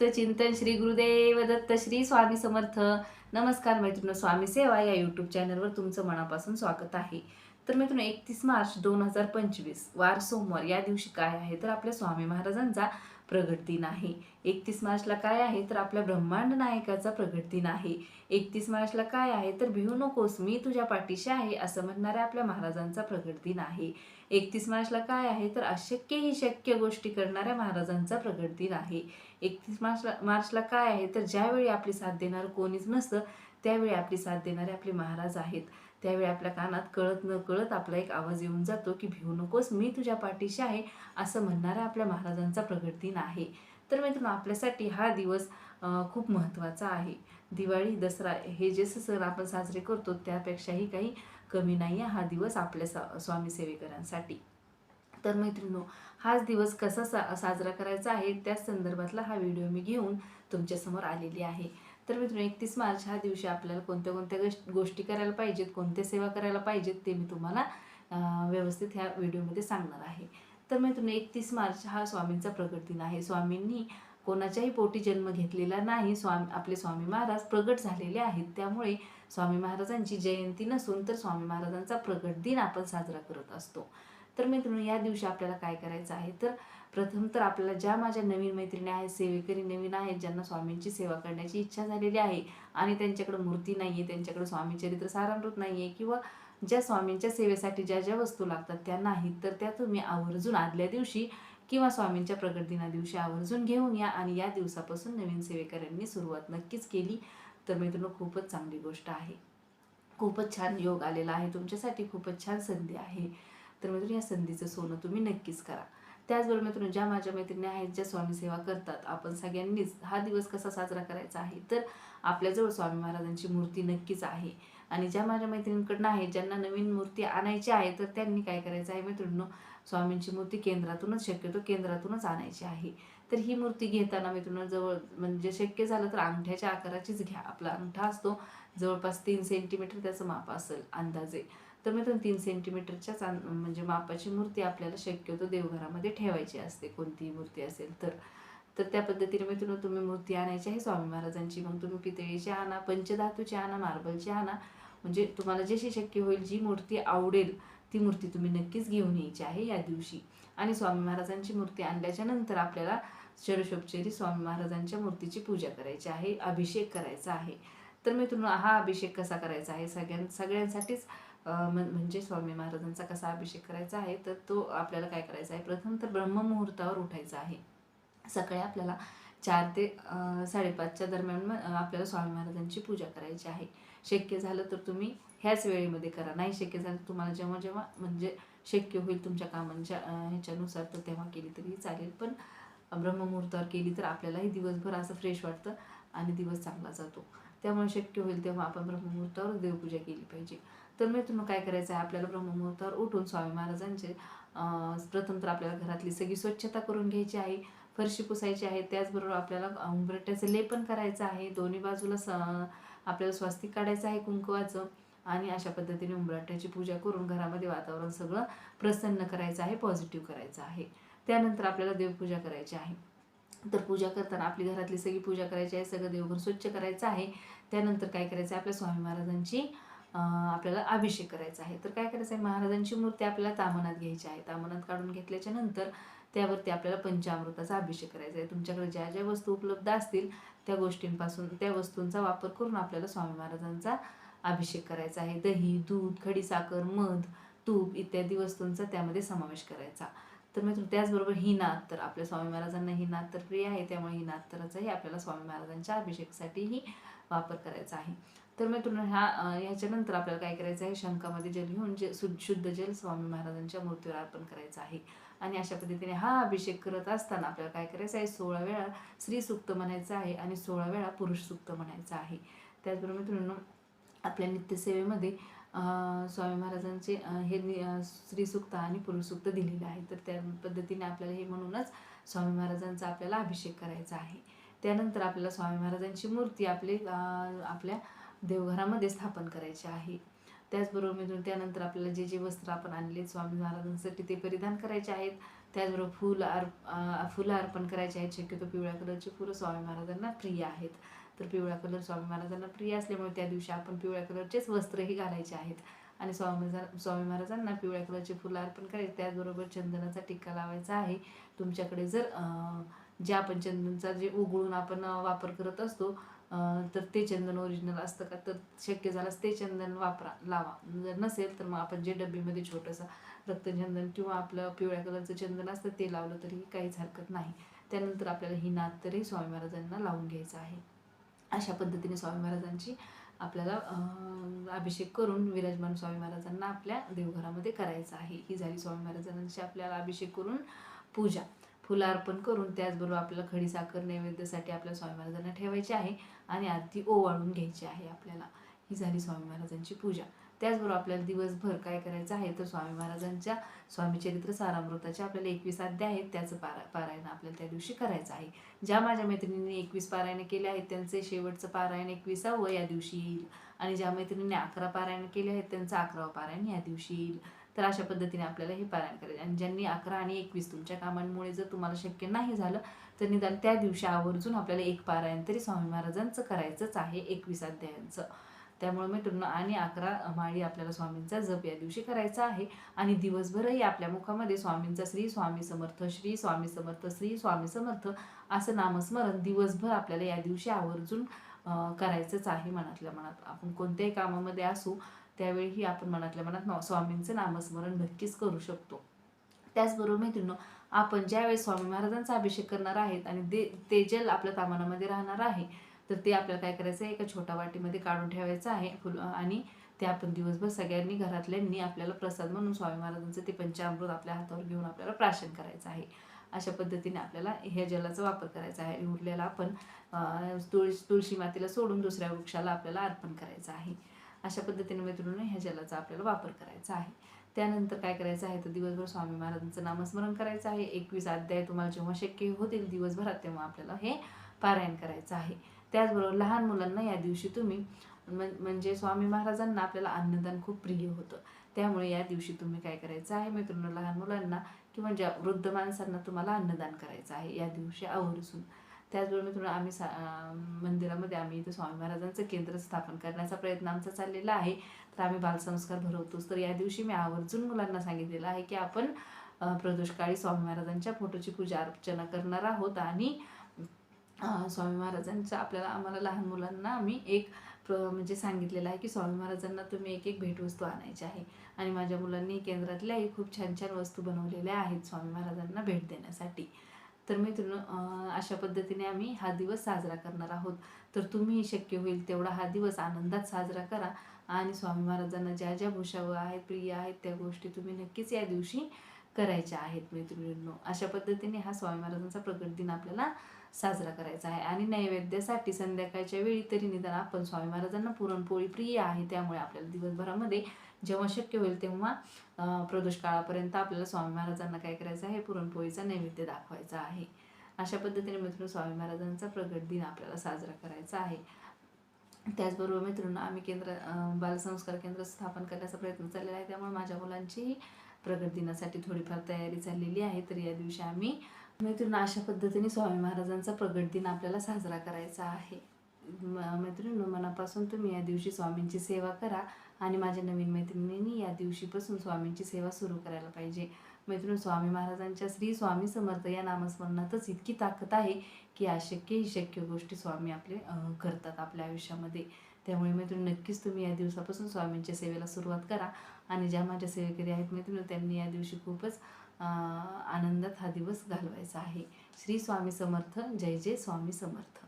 चिंतन श्री गुरुदेव दत्त श्री स्वामी समर्थ. नमस्कार मैत्रिणी स्वामी सेवा या यूट्यूब चॅनलवर तुमचं मनापासून स्वागत आहे. तर मित्रांनो एकतीस मार्च दोन हजार पंचवीस वार सोमवार या दिवशी काय आहे? तर आपल्या स्वामी महाराजांचा प्रगट दिन आहे. एकतीस मार्चला काय आहे? तर आपल्या ब्रह्मांड नायकाचा प्रगट दिन आहे. एकतीस मार्चला काय आहे? तर भिवू नकोस मी तुझ्या पाठीशी आहे असं म्हणणाऱ्या आपल्या महाराजांचा प्रगट दिन आहे. एकतीस मार्चला काय आहे? तर अशक्य ही शक्य गोष्टी करणाऱ्या महाराजांचा प्रगट दिन आहे. एकतीस मार्चला मार्चला काय आहे? तर ज्यावेळी आपली साथ देणारं कोणीच नसतं त्यावेळी आपली साथ देणारे आपले महाराज आहेत. त्यावेळी आपल्या कानात कळत न कळत आपला एक आवाज येऊन जातो की भिवू नकोस मी तुझ्या पाठीशी आहे असं म्हणणारा आपल्या महाराजांचा प्रगट दिन आहे. तर मित्रांनो आपल्यासाठी हा दिवस खूप महत्त्वाचा आहे. दिवाळी दसरा हे जे सण आपण साजरे करतो त्यापेक्षाही काही कमी नाही आहे हा दिवस आपल्या सा स्वामी सेवेकरांसाठी. तर मैत्रिणो हाच दिवस कसा सा साजरा करायचा आहे त्याच संदर्भातला हा व्हिडिओ मी घेऊन तुमच्यासमोर आलेली आहे. तर मित्रांनो एकतीस मार्च ह्या दिवशी आपल्याला कोणत्या कोणत्या गोष्टी करायला पाहिजेत कोणत्या सेवा करायला पाहिजेत ते मी तुम्हाला व्यवस्थित ह्या व्हिडिओमध्ये सांगणार आहे. तर मित्रांनो एकतीस मार्च हा स्वामींचा प्रगट दिन आहे. स्वामींनी कोणाच्याही पोटी जन्म घेतलेला नाही स्वामी आपले स्वामी महाराज प्रगट झालेले आहेत. त्यामुळे स्वामी महाराजांची जयंती नसून तर स्वामी महाराजांचा प्रगट दिन आपण साजरा करत असतो. तर मित्रांनो या दिवशी आपल्याला काय करायचं आहे? तर प्रथम तर आपल्याला ज्या माझ्या नवीन मैत्रिणी आहेत सेवेकरी नवीन आहेत ज्यांना स्वामींची सेवा करण्याची इच्छा झालेली आहे आणि त्यांच्याकडे मूर्ती नाही आहे त्यांच्याकडे स्वामी चरित्र सारामृत नाही आहे किंवा ज्या स्वामींच्या सेवेसाठी ज्या ज्या वस्तू लागतात त्या नाहीत तर त्या तुम्ही आवर्जून आदल्या दिवशी किंवा स्वामींच्या प्रगट दिना दिवशी आवर्जून घेऊन या आणि या दिवसापासून नवीन सेवेकऱ्यांनी सुरुवात नक्कीच केली. तर मित्रांनो खूपच चांगली गोष्ट आहे. खूपच छान योग आलेला आहे तुमच्यासाठी खूपच छान संधी आहे. तर मित्रांनो या संधीचं सोनं तुम्ही नक्कीच करा. त्याचबरोबर मित्रांनो ज्या माझ्या मैत्रिणी आहेत ज्या स्वामी सेवा करतात आपण सगळ्यांनीच हा दिवस कसा साजरा करायचा आहे तर आपल्याजवळ स्वामी महाराजांची मूर्ती नक्कीच आहे. आणि ज्या माझ्या मैत्रिणींकडनं आहे ज्यांना नवीन मूर्ती आणायची आहे तर त्यांनी काय करायचं आहे मित्रांनो स्वामींची मूर्ती केंद्रातूनच शक्यतो केंद्रातूनच आणायची आहे. तर ही मूर्ती घेताना मित्रांनो जवळ म्हणजे शक्य झालं तर अंगठ्याच्या आकाराचीच घ्या. आपला अंगठा असतो जवळपास तीन सेंटीमीटर त्याचं माप असेल अंदाजे. तर मग तीन सेंटीमीटरच्याच अं- म्हणजे मापाची मूर्ती आपल्याला शक्यतो देवघरामध्ये ठेवायची असते. कोणतीही मूर्ती असेल तर. तर त्या पद्धतीने मित्रांनो तुम्ही मूर्ती आणायची आहे स्वामी महाराजांची. मग तुम्ही पितळीची आणा पंचधातूची आणा मार्बलची आणा. म्हणजे तुम्हाला जशी शक्य होईल जी मूर्ती आवडेल ती मूर्ती तुम्ही नक्कीच घेऊन यायची आहे या दिवशी. आणि स्वामी महाराजांची मूर्ती आणल्याच्या नंतर आपल्याला शरशोपचेरी स्वामी महाराजांच्या मूर्तीची पूजा करायची आहे अभिषेक करायचा आहे. तर मित्रांनो हा अभिषेक कसा करायचा आहे? सगळ्यां सगळ्यांसाठीच म्हणजे स्वामी महाराजांचा कसा अभिषेक करायचा आहे तर तो आपल्याला काय करायचा आहे? प्रथम तर ब्रह्ममुहूर्तावर उठायचा आहे. सकाळी आपल्याला चार ते साडेपाचच्या दरम्यान आपल्याला स्वामी महाराजांची पूजा करायची आहे. शक्य झालं तर तुम्ही ह्याच वेळेमध्ये करा. नाही शक्य झालं तुम्हाला जेव्हा जेव्हा म्हणजे शक्य होईल तुमच्या कामांच्या ह्याच्यानुसार तर तेव्हा केली तरी चालेल. पण ब्रह्ममुहूर्तावर केली तर आपल्यालाही दिवसभर असं फ्रेश वाटतं आणि दिवस चांगला जातो. त्यामुळे शक्य होईल तेव्हा आपण ब्रह्ममुहूर्तावर देवपूजा केली पाहिजे. तर मित्रांनो काय करायचं आहे आपल्याला ब्रह्ममुहूर्तावर उठून स्वामी महाराजांचे प्रथम तर आपल्याला घरातली सगळी स्वच्छता करून घ्यायची आहे. फरशी पुसायची आहे. त्याचबरोबर आपल्याला उंबरट्याचं लेपन करायचं आहे. दोन्ही बाजूला स आपल्याला स्वास्तिक काढायचं आहे कुंकवाचं. आणि अशा पद्धतीने उंबरट्याची पूजा करून घरामध्ये वातावरण सगळं प्रसन्न करायचं आहे पॉझिटिव्ह करायचं आहे. त्यानंतर आपल्याला देवपूजा करायची आहे. तर पूजा करताना आपली घरातली सगळी पूजा करायची आहे. सगळं देवघर स्वच्छ करायचं आहे. त्यानंतर काय करायचं आहे? आपल्या स्वामी महाराजांची आपल्याला अभिषेक करायचा आहे. तर काय करायचं आहे? महाराजांची मूर्ती आपल्याला तामनात घ्यायची आहे. तामनात काढून घेतल्याच्या नंतर त्यावरती आपल्याला पंचामृताचा अभिषेक करायचा आहे. तुमच्याकडे ज्या ज्या वस्तू उपलब्ध असतील त्या गोष्टींपासून त्या वस्तूंचा वापर करून आपल्याला स्वामी महाराजांचा अभिषेक करायचा आहे. दही दूध खडीसाखर मध तूप इत्यादी वस्तूंचा त्यामध्ये समावेश करायचा. तर मी त्याचबरोबर ही नात तर आपल्या स्वामी महाराजांना ही नात तर प्रिय आहे. त्यामुळे ही नात तरचाही आपल्याला स्वामी महाराजांच्या अभिषेकासाठीही वापर करायचा आहे. तर मित्रांनो ह्या ह्याच्यानंतर आपल्याला काय करायचं आहे? शंखामध्ये जल घेऊन जे शुद्ध शुद्ध जल स्वामी महाराजांच्या मूर्तीवर अर्पण करायचं आहे. आणि अशा पद्धतीने हा अभिषेक करत असताना आपल्याला काय करायचं आहे? सोळा वेळा स्त्री सुक्त म्हणायचं आहे आणि सोळा वेळा पुरुष सुक्त म्हणायचं आहे. त्याचबरोबर मित्रांनो आपल्या नित्यसेवेमध्ये स्वामी महाराजांचे हे नि- अं, स्त्रीसुक्त आणि पुरुषसुक्त दिलेलं आहे तर त्या पद्धतीने आपल्याला हे म्हणूनच स्वामी महाराजांचा आपल्याला अभिषेक करायचा आहे. त्यानंतर आपल्याला स्वामी महाराजांची मूर्ती आपले आपल्या देवघरामध्ये स्थापन करायचे आहे. त्याचबरोबर मित्रांनो त्यानंतर आपल्याला जे जे वस्त्र आपण आणले स्वामी महाराजांसाठी ते परिधान करायचे आहेत. त्याचबरोबर फुल अर् फुलं अर्पण करायचे आहेत. शक्यतो पिवळ्या कलरची फुलं स्वामी महाराजांना प्रिय आहेत. तर पिवळा कलर स्वामी महाराजांना प्रिय असल्यामुळे त्या दिवशी आपण पिवळ्या कलरचेच वस्त्रही घालायचे आहेत. आणि स्वामी स्वामी महाराजांना पिवळ्या कलरचे फुलं अर्पण करायचे. त्याचबरोबर चंदनाचा टिक्का लावायचा आहे. तुमच्याकडे जर ज्या जे आपण चंदनचा जे उघडून आपण वापर करत असतो तर ते चंदन ओरिजिनल असतं का? तर शक्य झाल्यास ते चंदन वापरा लावा. जर नसेल तर मग आपण जे डब्बीमध्ये छोटंसं रक्तचंदन किंवा आपलं पिवळ्या कलरचं चंदन असतं ते लावलं तरी काहीच हरकत नाही. त्यानंतर आपल्याला ही नात तरी स्वामी महाराजांना लावून घ्यायचं आहे. अशा पद्धतीने स्वामी महाराजांची आपल्याला अभिषेक करून विराजमान स्वामी महाराजांना आपल्या देवघरामध्ये करायचं आहे. ही झाली स्वामी महाराजांची आपल्याला अभिषेक करून पूजा. फुलं अर्पण करून त्याचबरोबर आपल्याला खडी साखर नैवेद्यासाठी आपल्या स्वामी महाराजांना ठेवायची आहे आणि आरती ओवाळून घ्यायची आहे आपल्याला. ही झाली स्वामी महाराजांची पूजा. त्याचबरोबर आपल्याला दिवसभर काय करायचं आहे तर स्वामी महाराजांच्या स्वामी चरित्र सारामृताचे आपल्याला एकवीस अध्याय आहेत. त्याचं पारा पारायण आपल्याला त्या दिवशी करायचं आहे. ज्या माझ्या मैत्रिणींनी एकवीस पारायण केले आहेत त्यांचे शेवटचं पारायण एकविसावं या दिवशी येईल. आणि ज्या मैत्रिणींनी अकरा पारायण केले आहेत त्यांचं अकरावं पारायण या दिवशी येईल. तर अशा पद्धतीने आपल्याला हे पारायण करायचे आणि ज्यांनी अकरा आणि एकवीस तुमच्या कामांमुळे जर तुम्हाला शक्य नाही झालं तर निदान त्या दिवशी आवर्जून आपल्याला एक पारायण तरी स्वामी महाराजांचं करायचंच आहे एकवीस अध्यायांचं. त्यामुळे मित्रांनो आणि अकरा माळी आपल्याला स्वामींचा जप या दिवशी करायचा आहे. आणि दिवसभरही आपल्या मुखामध्ये स्वामींचा श्री स्वामी समर्थ श्री स्वामी समर्थ श्री स्वामी समर्थ असं नामस्मरण दिवसभर आपल्याला या दिवशी आवर्जून करायचंच आहे मनातल्या मनात. आपण कोणत्याही कामामध्ये असू त्यावेळीही आपण मनातल्या मनात स्वामींचं नामस्मरण नक्कीच करू शकतो. त्याचबरोबर मैत्रिणी आपण ज्यावेळेस स्वामी महाराजांचा अभिषेक करणार आहेत आणि दे ते जल आपल्या तामानामध्ये राहणार आहे तर ते आपल्याला काय करायचं आहे? एका छोट्या वाटीमध्ये काढून ठेवायचं आहे. फुल आणि ते आपण दिवसभर सगळ्यांनी घरातल्यांनी आपल्याला प्रसाद म्हणून स्वामी महाराजांचं ते पंचामृत आपल्या हातावर घेऊन आपल्याला प्राशन करायचं आहे. अशा पद्धतीने आपल्याला ह्या जलाचा वापर करायचा आहे. उरलेला आपण अं, तुळशी तुळशी सोडून दुसऱ्या वृक्षाला आपल्याला अर्पण करायचं आहे. अशा पद्धतीने मित्रांनो ह्या जलाचा आपल्याला वापर करायचा आहे. त्यानंतर काय करायचं आहे? तर दिवसभर स्वामी महाराजांचं नामस्मरण करायचं आहे. एकवीस अध्याय तुम्हाला जेव्हा शक्य होतील दिवसभरात तेव्हा आपल्याला हे पारायण करायचं आहे. त्याचबरोबर लहान मुलांना या दिवशी तुम्ही म्हणजे स्वामी महाराजांना आपल्याला अन्नदान खूप प्रिय होतं. त्यामुळे या दिवशी तुम्ही काय करायचं आहे मित्रांनो? लहान मुलांना किंवा ज्या म्हणजे वृद्ध माणसांना तुम्हाला अन्नदान करायचं आहे या दिवशी आवर्जून. त्याचबरोबर तुम्हाला आम्ही सा मंदिरामध्ये आम्ही इथं स्वामी महाराजांचं केंद्र स्थापन करण्याचा प्रयत्न आमचा चाललेला आहे. तर आम्ही बालसंस्कार भरवतोच. तर या दिवशी मी आवर्जून मुलांना सांगितलेलं आहे की आपण प्रदोषकाळी स्वामी महाराजांच्या फोटोची पूजा अर्चना करणार आहोत आणि स्वामी महाराजांच्या आपल्याला आम्हाला लहान मुलांना आम्ही एक म्हणजे सांगितलेलं आहे की स्वामी महाराजांना तुम्ही एक एक भेटवस्तू आणायची आहे. आणि माझ्या मुलांनी केंद्रातल्याही खूप छान छान वस्तू बनवलेल्या आहेत स्वामी महाराजांना भेट देण्यासाठी. तर मित्रांनो अशा पद्धतीने आम्ही हा दिवस साजरा करणार आहोत. तर तुम्ही शक्य होईल तेवढा हा दिवस आनंदात साजरा करा. आणि स्वामी महाराजांना ज्या ज्या भूषावं आहेत प्रिय आहेत त्या गोष्टी तुम्ही नक्कीच या दिवशी करायच्या आहेत मैत्रिणींनो अशा पद्धतीने हा स्वामी महाराजांचा प्रगट दिन आपल्याला साजरा करायचा आहे. आणि नैवेद्यासाठी संध्याकाळच्या वेळी तरी निदान आपण स्वामी महाराजांना पुरणपोळी प्रिय आहे. त्यामुळे आपल्याला दिवसभरामध्ये जेव्हा शक्य होईल तेव्हा प्रदोष काळापर्यंत आपल्याला स्वामी महाराजांना काय करायचं आहे? पुरणपोळीचा नैवेद्य दाखवायचा आहे. अशा पद्धतीने मित्रांनो स्वामी महाराजांचा प्रगट दिन आपल्याला साजरा करायचा आहे. त्याचबरोबर मित्रांनो आम्ही केंद्र बालसंस्कार केंद्र स्थापन करण्याचा प्रयत्न चाललेला आहे. त्यामुळे माझ्या मुलांचीही प्रगट दिनासाठी थोडीफार तयारी चाललेली आहे. तर या दिवशी आम्ही मैत्रिणी अशा पद्धतीने स्वामी महाराजांचा प्रगट दिन आपल्याला साजरा करायचा आहे. म- मनापासून तुम्ही या दिवशी स्वामींची सेवा करा आणि माझ्या नवीन मैत्रिणींनी या दिवशीपासून स्वामींची सेवा सुरू करायला पाहिजे. मैत्रिणी स्वामी महाराजांच्या श्री स्वामी समर्थ या नामस्मरणातच इतकी ताकद आहे की अशक्य ही शक्य गोष्टी स्वामी आपले करतात आपल्या आयुष्यामध्ये. त्यामुळे मैत्रिणी नक्कीच तुम्ही या दिवसापासून स्वामींच्या सेवेला सुरुवात करा आणि ज्या माझ्या सेवेकरी आहेत मैत्रिणी त्यांनी या दिवशी खूपच आनंदात हा दिवस घालवायचा आहे. श्री स्वामी समर्थ जय जय स्वामी समर्थ.